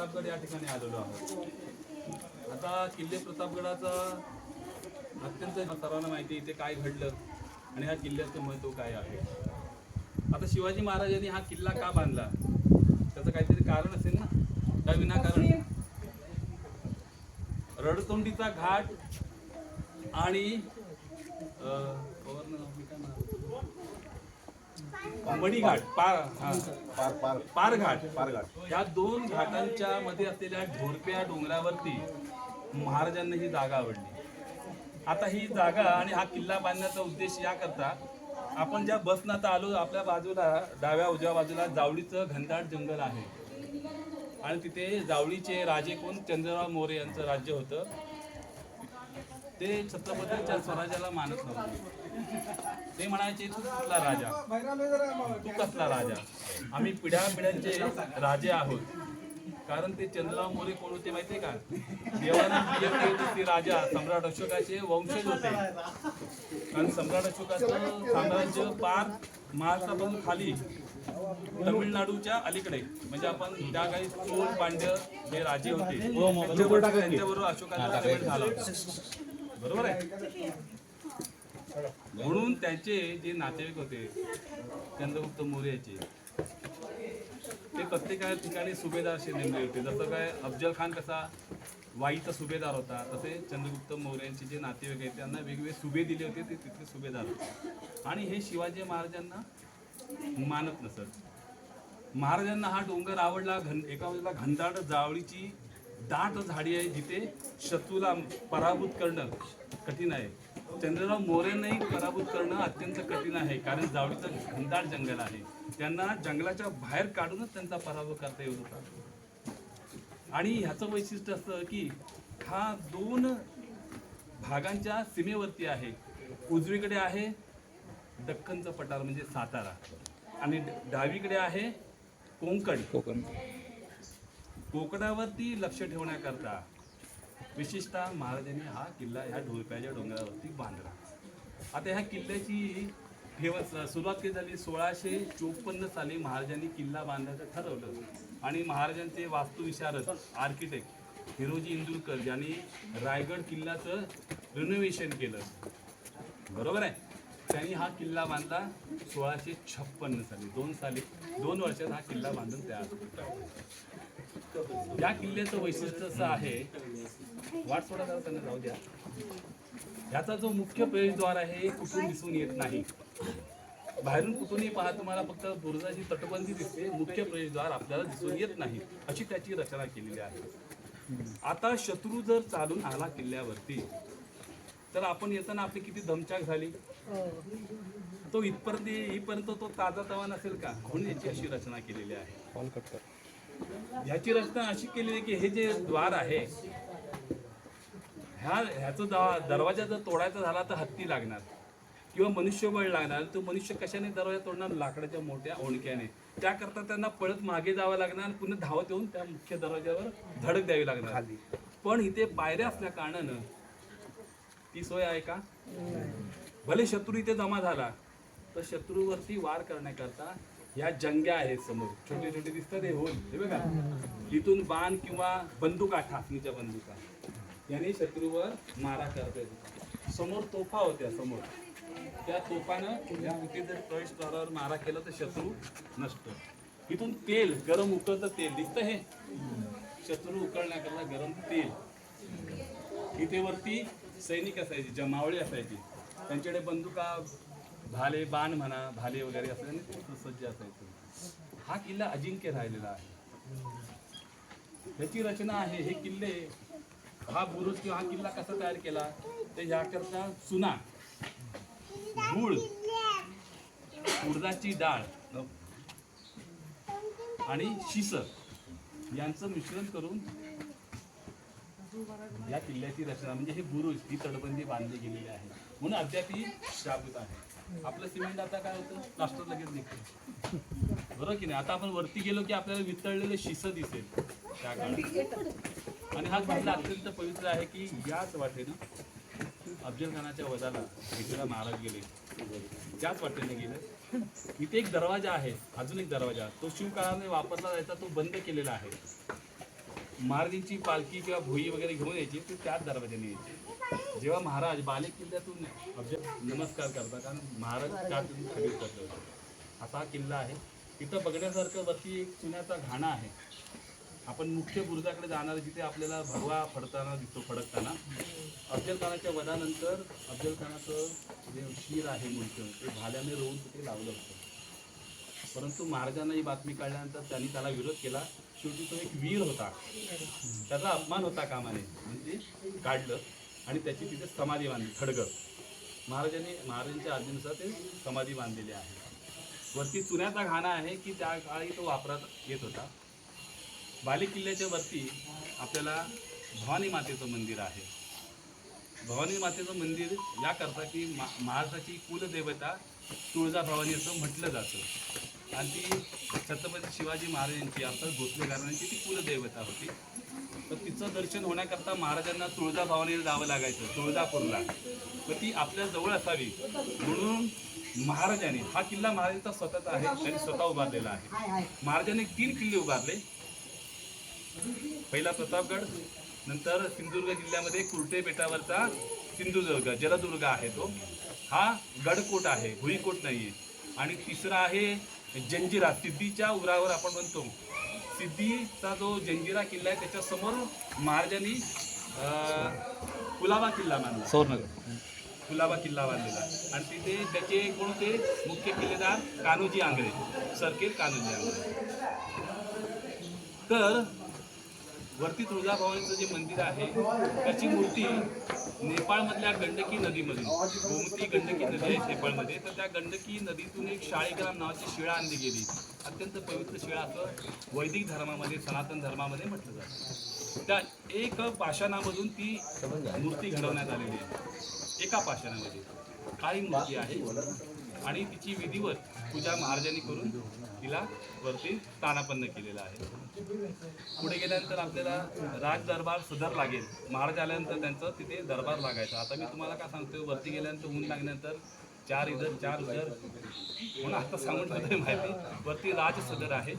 प्रतापगड या ठिकाणी आलेलो आहोत. आता किल्ले प्रतापगडाचा अत्यंत सर्वांना माहिती आहे इथे काय घडलं आणि ह्या किल्ल्याचं महत्त्व काय आहे. आता शिवाजी महाराजांनी हा किल्ला का बांधला? त्याचं काहीतरी कारण असेल ना? का विनाकारण? रडतोंडीचा घाट आणि अं, पवारनं नाव मी काय म्हणतो? मणीघाट पार हा. पार पार. पार घाट पारघाट. या दोन घाटांच्या मध्ये असलेल्या ढोरप्या डोंगरावरती महाराजांना ही जागा आवडली. आता ही जागा आणि हा किल्ला बांधण्याचा उद्देश या करता आपण ज्या बसनं आता आलो आपल्या बाजूला डाव्या उजव्या बाजूला जावळीचं घनदाट जंगल आहे. आणि तिथे जावळीचे राजे कोण? चंद्रराव मोरे यांचं राज्य होतं. ते छत्रपतींच्या स्वराज्याला मानत नव्हते. ते म्हणायचे तू कुठला राजा? तू कसला राजा? आम्ही पिढ्या पिढ्यांचे राजे आहोत. कारण ते चंद्रराव मोरे कोण होते माहितीये का? देवानंद राजा सम्राट अशोकाचे वंशज होते. कारण सम्राट अशोकाचं साम्राज्य पार महाराष्ट्रापासून खाली तमिळनाडूच्या अलीकडे. म्हणजे आपण त्या काही चोळ पांड्य जे राजे होते. त्यांच्याबरोबर अशोकाचा झाला. बरोबर आहे? म्हणून त्यांचे जे नातेवाईक होते चंद्रगुप्त मौर्याचे ते प्रत्येक ठिकाणी सुभेदार असे नेमले होते. जसं काय अफजल खान कसा वाईचा सुभेदार होता तसे चंद्रगुप्त मौर्यांचे जे नातेवाईक आहेत त्यांना वेगवेगळे सुभे दिले होते ते तिथले सुभेदार होते. आणि हे शिवाजी महाराजांना मानत नसत. महाराजांना हा डोंगर आवडला घन एका बाजूला घनदाट जावळीची दाट झाडी आहे जिथे शत्रूला पराभूत करणं कठीण आहे. चंद्रराव मोरेंनाही पराभूत करणं अत्यंत कठीण आहे कारण जावळीचं घनदाट जंगल आहे. त्यांना जंगलाच्या बाहेर काढूनच त्यांचा पराभव करता येऊ होता. आणि ह्याचं वैशिष्ट्य असं की हा दोन भागांच्या सीमेवरती आहे. उजवीकडे आहे दख्खनचं पठार म्हणजे सातारा. आणि डावीकडे आहे कोकण. कोकण. कोकणावरती लक्ष ठेवण्याकरता विशेषतः महाराजांनी हा किल्ला ह्या ढोलप्याच्या डोंगरावरती बांधला. आता ह्या किल्ल्याची फेमस सुरुवात केली झाली? सोळाशे चोपन्न साली महाराजांनी किल्ला बांधायचं ठरवलं. आणि महाराजांचे वास्तुविशारद आर्किटेक्ट हिरोजी इंदुरकर यांनी रायगड किल्ल्याचं रिनोव्हेशन केलं. बरोबर आहे? त्यांनी हा किल्ला बांधला सोळाशे छप्पन्न साली. दोन साली दोन वर्षात हा किल्ला बांधून तयार या किल्ल्याचं वैशिष्ट्य असं आहे वाट सोडा जरा त्यांना जाऊ द्या. ह्याचा जो मुख्य प्रवेशद्वार आहे हे कुठून दिसून येत नाही. बाहेरून कुठूनही पहा तुम्हाला फक्त बुरुजाची तटबंदी दिसते. मुख्य प्रवेशद्वार आपल्याला दिसून येत नाही अशी त्याची रचना केलेली आहे. आता शत्रू जर चालून आला किल्ल्यावरती तर आपण येताना आपली किती दमचाक झाली? तो इथपर्यंत येईपर्यंत तो ताजा तवा नसेल का? म्हणून याची अशी रचना केलेली आहे. ह्याची रचना अशी केलेली आहे की हे जे द्वार आहे ह्या ह्याचं दा- दरवाजा जर तोडायचा झाला तर हत्ती लागणार. किंवा मनुष्यबळ लागणार. तो मनुष्य कशाने दरवाजा तोडणार? लाकडाच्या मोठ्या ओणक्याने. त्याकरता त्यांना पळत मागे जावं लागणार आणि पुन्हा धावत येऊन त्या मुख्य दरवाज्यावर धडक द्यावी लागणार. पण इथे पायऱ्या असल्या कारणानं ती सोय आहे का? भले शत्रू इथे जमा झाला तर शत्रूवरती वार करण्याकरता ह्या जंग्या आहेत समोर. छोटे छोटे दिसतात हे होल. हे बघा. इथून बाण किंवा बंदुका ठासणीच्या बंदुका. याने शत्रूवर मारा करता. येतो समोर तोफा होत्या समोर. त्या तोफानं या इथे जर प्रवेशद्वारावर मारा केला तर शत्रू नसतो इथून तेल गरम उकळतं तेल. दिसतं हे? शत्रू उकळण्याकरता गरम तेल. इथे वरती सैनिक असायचे जमावळे असायचे. त्यांच्याकडे बंदुका भाले बाण म्हणा भाले वगैरे असल्याने सुसज्ज असायचे. हा किल्ला अजिंक्य राहिलेला आहे. ह्याची रचना आहे हे किल्ले हा बुरुज किंवा हा किल्ला कसा तयार केला? तर याकरता चुना गुळ उडदाची डाळ आणि शिस यांचं मिश्रण करून या किल्ल्याची रचना म्हणजे हे बुरुज ही तटबंदी बांधली गेलेली आहे. म्हणून अद्याप ही शाबूत आहे. आपलं सिमेंट आता काय होतं? प्लास्टर लगेच निघतं. बरोबर की नाही? आता आपण वरती गेलो की आपल्याला वितळलेलं शिस दिसेल त्या काळात. आणि हा किल्ला अत्यंत पवित्र आहे की याच वाटेनं अफजल खानाच्या वजाला भेटीला महाराज गेले. त्याच वाटेने गेले. इथे एक दरवाजा आहे. अजून एक दरवाजा. तो शिवकाळाने वापरला जायचा तो बंद केलेला आहे. महाराजांची पालखी किंवा भुई वगैरे घेऊन यायची ते त्याच दरवाजाने यायची. जेव्हा महाराज बाले किल्ल्यातून अफजल नमस्कार करतात कारण महाराज त्यातून तुम्ही करत? असा किल्ला आहे. तिथं बघण्यासारखं वरती एक चुन्याचा घाणा आहे. आपण मुख्य बुरुजाकडे जाणार जिथे आपल्याला भगवा फडताना दिसतो फडकताना. अफजल खानाच्या वधानंतर अफजल खानाचं जे शिर आहे मुलचं ते भाल्याने रोवून तिथे लावलं होतं. परंतु महाराजांना ही बातमी कळल्यानंतर त्यांनी त्याला विरोध केला. शेवटी तो एक वीर होता. त्याचा अपमान होता कामाने. म्हणजे काढलं आणि त्याची तिथे समाधी बांधली खडगं. महाराजांनी महाराजांच्या आज्ञेनुसार ते समाधी बांधलेली आहे. वरती चुन्याचा घाणा आहे की त्या काळी तो वापरात येत होता. बाले किल्ल्याच्या वरती आपल्याला भवानी मातेचं मंदिर आहे. भवानी मातेचं मंदिर याकरता की मा महाराष्ट्राची कुलदेवता तुळजाभवानी असं म्हटलं जातं. आणि ती छत्रपती शिवाजी महाराजांची अर्थात भोसले घराण्याची ती कुलदेवता होती. तर तिचं दर्शन होण्याकरता महाराजांना तुळजाभवानीला जावं लागायचं तुळजापूरला. तर ती आपल्या जवळ असावी. म्हणून महाराजांनी हा किल्ला महाराजांचा स्वतःचा आहे त्यांनी स्वतः उभारलेला आहे. महाराजांनी तीन किल्ले उभारले. पहिला प्रतापगड नंतर सिंधुदुर्ग जिल्ह्यामध्ये कुर्टे बेटावरचा सिंधुदुर्ग जलदुर्ग आहे तो. हा गडकोट आहे भुईकोट नाहीये. आणि तिसरा आहे जंजिरा. सिद्धीच्या उरावर आपण म्हणतो. सिद्धीचा जो जंजिरा किल्ला आहे त्याच्यासमोर महाराजांनी कुलाबा किल्ला बांधला. सौरनगर कुलाबा किल्ला बांधलेला. आणि तिथे त्याचे कोण होते? मुख्य किल्लेदार कान्होजी आंगळे सरकेल कान्होजी आंगळे तर वरती तुळजाभवानीचं जे मंदिर आहे त्याची मूर्ती नेपाळमधल्या गंडकी नदीमधून गोमती गंडकी नदी आहे नेपाळमध्ये. तर त्या गंडकी नदीतून एक शाळेग्राम नावाची शिळा आणली गेली. अत्यंत पवित्र शिळा असं वैदिक धर्मामध्ये सनातन धर्मामध्ये म्हटलं जातं. त्या एक पाषाणामधून ती मूर्ती घडवण्यात आलेली आहे. एका पाषाणामध्ये. काळी मूर्ती आहे. आणि तिची विधिवत पूजा महाराजांनी करून तिला वरती स्थानापन्न केलेलं आहे. पुढे गेल्यानंतर आपल्याला राज दरबार सदर लागेल. महाराज आल्यानंतर त्यांचं तिथे दरबार लागायचं. आता मी तुम्हाला काय सांगतो वरती गेल्यानंतर ऊन लागल्यानंतर चार इधर चार उधर. म्हणून आता सांगून ठेवतोय माहिती? वरती राज सदर आहे.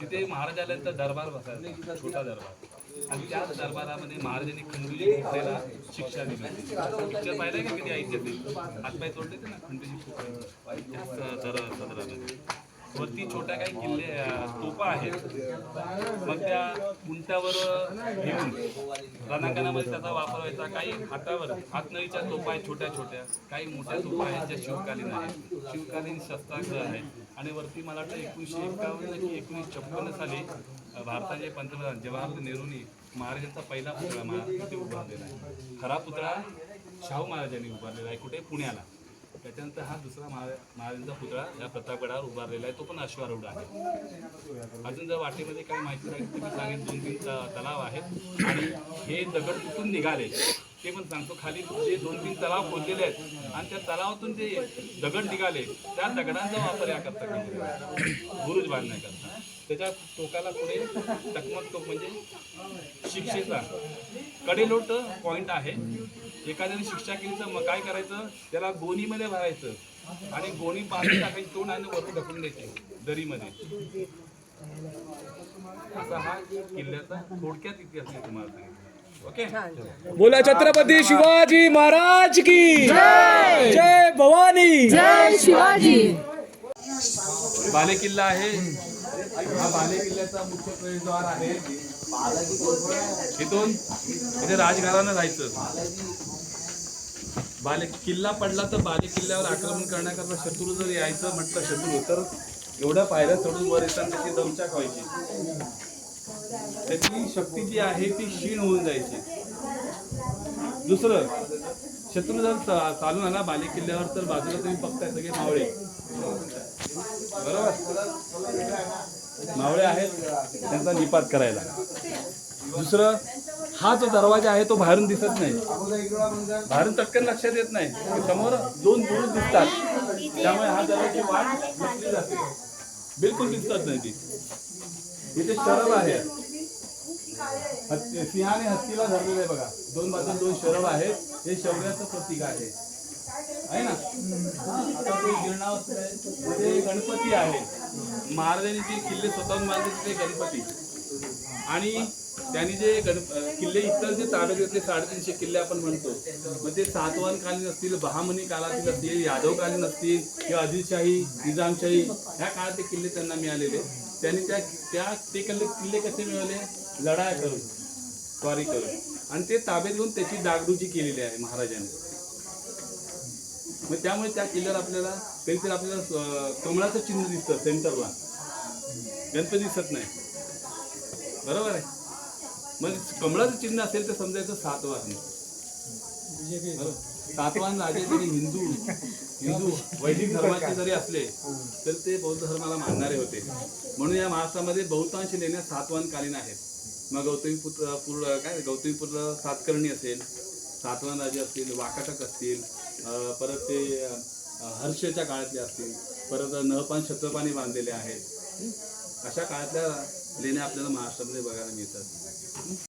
तिथे महाराज आल्यानंतर दरबार बसायचा छोटा दरबार. आणि त्याच दरबारामध्ये महाराजांनी खंडूजी खोपडेला शिक्षा दिली. पिक्चर पाहिलाय का कधी ऐकत हातपाय तोडले ते ना खंडूजी खोपडे सदरामध्ये. वरती छोट्या काही किल्ले तोपा तोफा आहेत. मग त्या उंटावर घेऊन रणांगणामध्ये त्याचा वापर व्हायचा. काही हातावर हातनळीच्या तोफा आहेत छोट्या छोट्या. काही मोठ्या तोफा आहेत ज्या शिवकालीन आहेत. शिवकालीन शस्त्रास्त्र आहेत. आणि वरती मला वाटतं एकोणीसशे एकावन्न की एकोणीसशे छप्पन्न साली भारताचे पंतप्रधान जवाहरलाल नेहरूंनी महाराजांचा पहिला पुतळा महाराष्ट्रामध्ये उभारलेला आहे. खरा पुतळा शाहू महाराजांनी उभारलेला आहे कुठे? पुण्याला. त्याच्यानंतर हा दुसरा महारा महाराजांचा पुतळा या प्रतापगडावर उभारलेला आहे तो पण अश्वारूढ आहे. अजून जर वाटेमध्ये काही माहिती लागेल तर मी सांगेन दोन तीन तलाव आहेत. आणि हे दगड कुठून निघाले ते पण सांगतो. खाली जे दोन तीन तलाव खोदलेले आहेत आणि त्या तलावातून जे दगड निघाले त्या दगडांचा वापर याकरता केलेला आहे. बुरुज बांधण्याकरता. त्याच्या टोकाला पुढे टकमक टोक म्हणजे शिक्षेचा. कडेलोट पॉइंट आहे. एखाद्याने शिक्षा केली तर मग काय करायचं? त्याला गोणीमध्ये भरायचं. आणि गोणी पाणी टाकायची तोंड आणि वरून ढकलून द्यायची दरीमध्ये. असा हा किल्ल्याचा थोडक्यात इतिहास मी तुम्हाला सांगितलं. ओके? बोला छत्रपती शिवाजी महाराज की. जय! भवानी. जय शिवाजी! बाले किल्ला आहे. हा बाले किल्ल्याचा मुख्य प्रवेशद्वार आहे. इथून इथे राजघराणं जायचं. बाले किल्ला पडला तर बाले किल्ल्यावर आक्रमण करण्याकरता शत्रू जर यायचं म्हटलं शत्रू तर एवढ्या पायऱ्या चढून वर येतात त्याची दमचाक व्हायची. त्याची शक्ती जी आहे ती क्षीण होऊन जायची. दुसरं शत्रू जर चा- चालून आला बाले किल्ल्यावर तर बाजूला तुम्ही बघताय सगळे मावळे. बरोबर? मावळे आहेत त्यांचा निपात करायला. दुसरं हा जो दरवाजा आहे तो बाहेरून दिसत नाही. बाहेरून टक्कन लक्षात येत नाही. समोर दोन बुरुज दिसतात. त्यामुळे हा दरवाजा वाट घेतली जाते. बिलकुल दिसतात नाही ती. इथे शरब आहे. हत्ती- सिंहाने हत्तीला धरलेलं आहे बघा. दोन बाजून दोन शरब आहेत. हे शौर्याचं प्रतीक आहे. आहे ना? आता ते गिरणावस्थेमध्ये गणपती आहे. महाराजांनी जे किल्ले स्वतःहून बांधले ते गणपती. आणि त्यांनी जे गण किल्ले इतर जे ताब्यात घेतले साडेतीनशे किल्ले आपण म्हणतो मग ते सातवाहन कालीन असतील बहामनी काळातील असतील यादवकालीन असतील किंवा आदिलशाही निजामशाही ह्या काळात ते किल्ले त्यांना मिळालेले. त्यांनी त्या त्या ते किल्ले किल्ले कसे मिळाले लढाया करून स्वारी करून. आणि ते ताब्यात घेऊन त्याची डागडुजी केलेली आहे महाराजांनी. मग त्यामुळे त्या किल्ल्यावर आपल्याला कधीतरी आपल्याला कमळाचं चिन्ह दिसतं सेंटरला गणपती दिसत नाही. बरोबर आहे? मग कमळाचं चिन्ह असेल तर समजायचं सातवाहन. सातवाहन राजे जरी हिंदू हिंदू वैदिक धर्माचे जरी असले तर ते बौद्ध धर्माला मानणारे होते. म्हणून या महाराष्ट्रामध्ये बहुतांश लेण्या सातवाहनकालीन आहेत. मग गौतमीपुत्र पूर्ण काय गौतमीपुत्र सातकर्णी असेल सातवाहन राजे असतील वाकाटक असतील परत ते हर्षच्या काळातले असतील. परत नळपान छत्रपाणी बांधलेले आहेत. अशा काळातल्या लेण्या आपल्याला महाराष्ट्रामध्ये बघायला मिळतात.